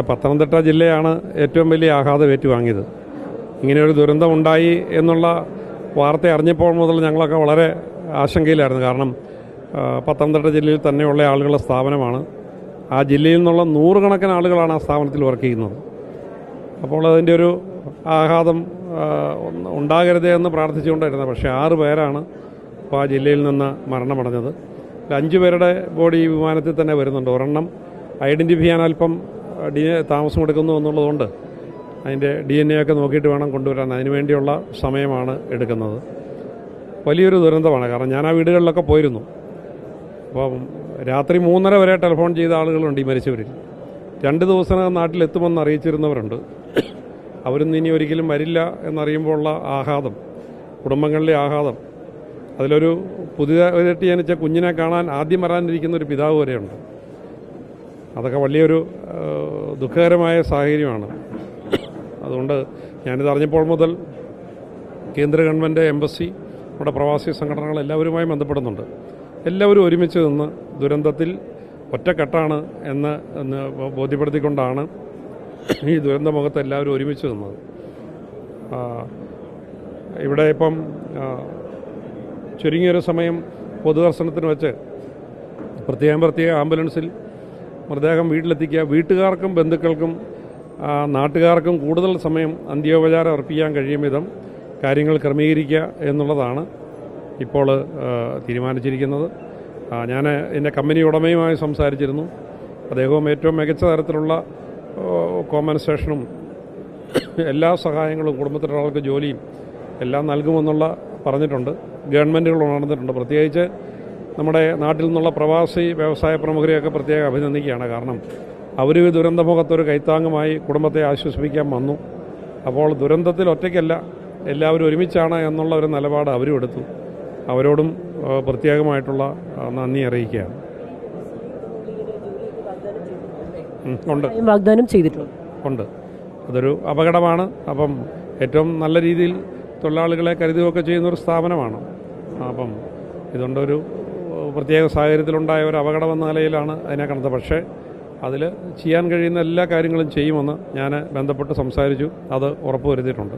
പത്തനംതിട്ട ജില്ലയാണ് ഏറ്റവും വലിയ ആഘാതം ഏറ്റുവാങ്ങിയത്. ഇങ്ങനെയൊരു ദുരന്തം ഉണ്ടായി എന്നുള്ള വാർത്ത അറിഞ്ഞപ്പോൾ മുതൽ ഞങ്ങളൊക്കെ വളരെ ആശങ്കയിലായിരുന്നു. കാരണം പത്തനംതിട്ട ജില്ലയിൽ തന്നെയുള്ള ആളുകളുടെ സ്ഥാപനമാണ്. ആ ജില്ലയിൽ നിന്നുള്ള നൂറുകണക്കിന് ആളുകളാണ് ആ സ്ഥാപനത്തിൽ വർക്ക് ചെയ്യുന്നത്. അപ്പോൾ അതിന്റെ ഒരു ആഘാതം ഉണ്ടാകരുത് എന്ന് പ്രാർത്ഥിച്ചുകൊണ്ടായിരുന്നത് പക്ഷേ ആറ് പേരാണ് ഇപ്പോൾ ആ ജില്ലയിൽ നിന്ന് മരണമടഞ്ഞത്. അഞ്ച് പേരുടെ ബോഡി വിമാനത്തിൽ തന്നെ വരുന്നുണ്ട്. ഒരെണ്ണം ഐഡന്റിഫൈ ചെയ്യാൻ അല്പം ഡി താമസം എടുക്കുന്നു എന്നുള്ളതുകൊണ്ട് അതിന്റെ ഡി എൻ എ ഒക്കെ നോക്കിയിട്ട് വേണം കൊണ്ടുവരാൻ. അതിനുവേണ്ടിയുള്ള സമയമാണ് എടുക്കുന്നത്. വലിയൊരു ദുരന്തമാണ്. കാരണം ഞാൻ ആ വീടുകളിലൊക്കെ പോയിരുന്നു. അപ്പം രാത്രി മൂന്നര വരെ ടെലിഫോൺ ചെയ്ത ആളുകളുണ്ട് ഈ മരിച്ചവരിൽ. രണ്ട് ദിവസത്തിനകം നാട്ടിലെത്തുമെന്ന് അറിയിച്ചിരുന്നവരുണ്ട്. അവരൊന്നും ഇനി ഒരിക്കലും വരില്ല എന്നറിയുമ്പോൾ ഉള്ള ആഘാതം കുടുംബങ്ങളിലെ ആഹ്ലാദം. അതിലൊരു പുതിയതായിട്ട് ജനിച്ച കുഞ്ഞിനെ കാണാൻ ആദ്യം വരാനിരിക്കുന്ന ഒരു പിതാവ് വരെയുണ്ട്. അതൊക്കെ വലിയൊരു ദുഃഖകരമായ സാഹചര്യമാണ്. അതുകൊണ്ട് ഞാനിത് അറിഞ്ഞപ്പോൾ മുതൽ കേന്ദ്ര ഗവൺമെന്റ് എംബസി നമ്മുടെ പ്രവാസി സംഘടനകൾ എല്ലാവരുമായി ബന്ധപ്പെടുന്നുണ്ട്. എല്ലാവരും ഒരുമിച്ച് നിന്ന് ദുരന്തത്തിൽ ഒറ്റക്കെട്ടാണ് എന്ന് ബോധ്യപ്പെടുത്തിക്കൊണ്ടാണ് ഈ ദുരന്ത മുഖത്ത് എല്ലാവരും ഒരുമിച്ച് നിന്നത്. ഇവിടെ ഇപ്പം ചുരുങ്ങിയൊരു സമയം പൊതുദർശനത്തിന് വെച്ച് പ്രത്യേകം പ്രത്യേക ആംബുലൻസിൽ മൃതദേഹം വീട്ടിലെത്തിക്കുക. വീട്ടുകാർക്കും ബന്ധുക്കൾക്കും നാട്ടുകാർക്കും കൂടുതൽ സമയം അന്ത്യോപചാരം അർപ്പിക്കാൻ കഴിയും വിധം കാര്യങ്ങൾ ക്രമീകരിക്കുക എന്നുള്ളതാണ് ഇപ്പോൾ തീരുമാനിച്ചിരിക്കുന്നത്. ഞാൻ എന്റെ കമ്പനി ഉടമയുമായി സംസാരിച്ചിരുന്നു. അദ്ദേഹവും ഏറ്റവും മികച്ച തരത്തിലുള്ള കോമ്പൻസേഷനും എല്ലാ സഹായങ്ങളും കുടുംബത്തിലൊരാൾക്ക് ജോലിയും എല്ലാം നൽകുമെന്നുള്ള പറഞ്ഞിട്ടുണ്ട്. ഗവൺമെന്റുകൾ ഉണർന്നിട്ടുണ്ട്. പ്രത്യേകിച്ച് നമ്മുടെ നാട്ടിൽ നിന്നുള്ള പ്രവാസി വ്യവസായ പ്രമുഖരെയൊക്കെ പ്രത്യേകം അഭിനന്ദിക്കുകയാണ്. കാരണം അവർ ഈ ദുരന്തമുഖത്തൊരു കൈത്താങ്ങുമായി കുടുംബത്തെ ആശ്വസിപ്പിക്കാൻ വന്നു. അപ്പോൾ ദുരന്തത്തിൽ ഒറ്റയ്ക്കല്ല എല്ലാവരും ഒരുമിച്ചാണ് എന്നുള്ള ഒരു നിലപാട് അവരും എടുത്തു. അവരോടും പ്രത്യേകമായിട്ടുള്ള നന്ദി അറിയിക്കുകയാണ്. ഉണ്ട്. വാഗ്ദാനം ചെയ്തിട്ടുണ്ട്. ഉണ്ട്. അതൊരു അപകടമാണ്. അപ്പം ഏറ്റവും നല്ല രീതിയിൽ തൊഴിലാളികളെ കരുതുകയൊക്കെ ചെയ്യുന്ന ഒരു സ്ഥാപനമാണ്. അപ്പം ഇതുകൊണ്ടൊരു പ്രത്യേക സാഹചര്യത്തിലുണ്ടായ ഒരു അപകടം എന്ന നിലയിലാണ് അതിനെ കണ്ടത്. പക്ഷേ അതിൽ ചെയ്യാൻ കഴിയുന്ന എല്ലാ കാര്യങ്ങളും ചെയ്യുമെന്ന് ഞാൻ ബന്ധപ്പെട്ട് സംസാരിച്ചു. അത് ഉറപ്പുവരുത്തിയിട്ടുണ്ട്.